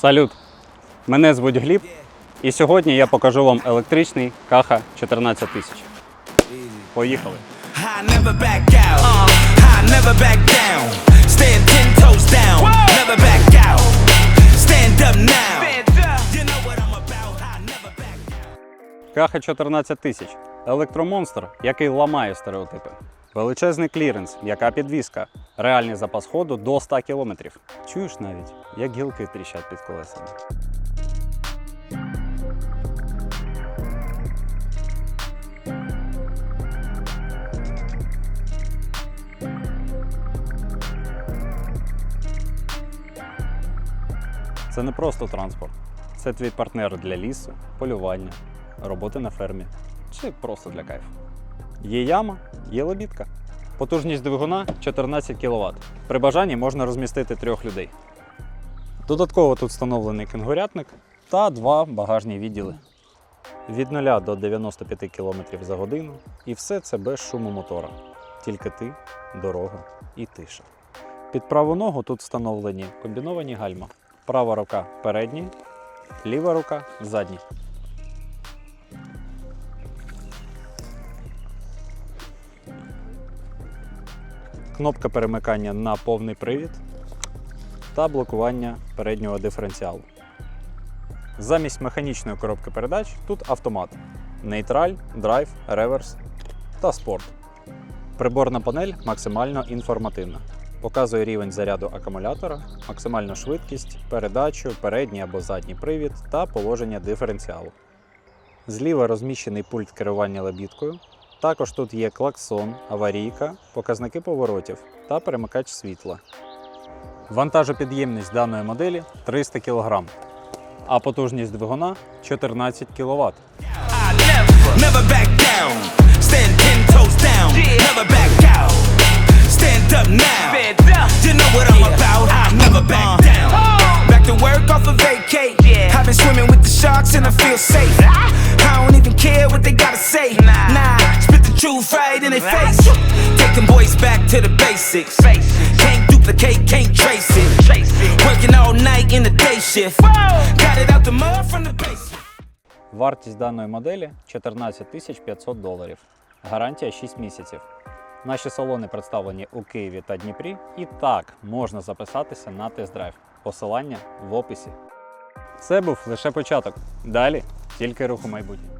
Салют! Мене звуть Гліб, і сьогодні я покажу вам електричний Каха 14000. Поїхали! I never back out. I never back down. Stand ten toes down. Never back out. Stand up now. You know what I'm about. I never back out. Каха 14000 електромонстр, який ламає стереотипи. Величезний кліренс, яка підвіска, реальний запас ходу до 100 км. Чуєш навіть, як гілки тріщать під колесами. Це не просто транспорт, це твій партнер для лісу, полювання, роботи на фермі чи просто для кайфу. Є яма, є лебідка. Потужність двигуна 14 кВт. При бажанні можна розмістити трьох людей. Додатково тут встановлений кенгурятник та два багажні відділи. Від 0 до 95 км за годину. І все це без шуму мотора. Тільки ти, дорога і тиша. Під праву ногу тут встановлені комбіновані гальма. Права рука передній, ліва рука задній. Кнопка перемикання на повний привід та блокування переднього диференціалу. Замість механічної коробки передач тут автомат. Нейтраль, драйв, реверс та спорт. Приборна панель максимально інформативна. Показує рівень заряду акумулятора, максимальну швидкість, передачу, передній або задній привід та положення диференціалу. Зліва розміщений пульт керування лебідкою. Також тут є клаксон, аварійка, показники поворотів та перемикач світла. Вантажопідємність даної моделі 300 кг, а потужність двигуна 14 кВт. Back to work off a vacate. I've been swimming with the sharks and I feel safe. In their face. Them boys back to the basics. Can't duplicate, can't trace it. Working all night in the day shift. Got it out the mud from the basement. Вартість даної моделі 14 500 доларів. Гарантія 6 місяців. Наші салони представлені у Києві та Дніпрі. І так можна записатися на тест-драйв. Посилання в описі. Це був лише початок. Далі тільки рух у майбутнє.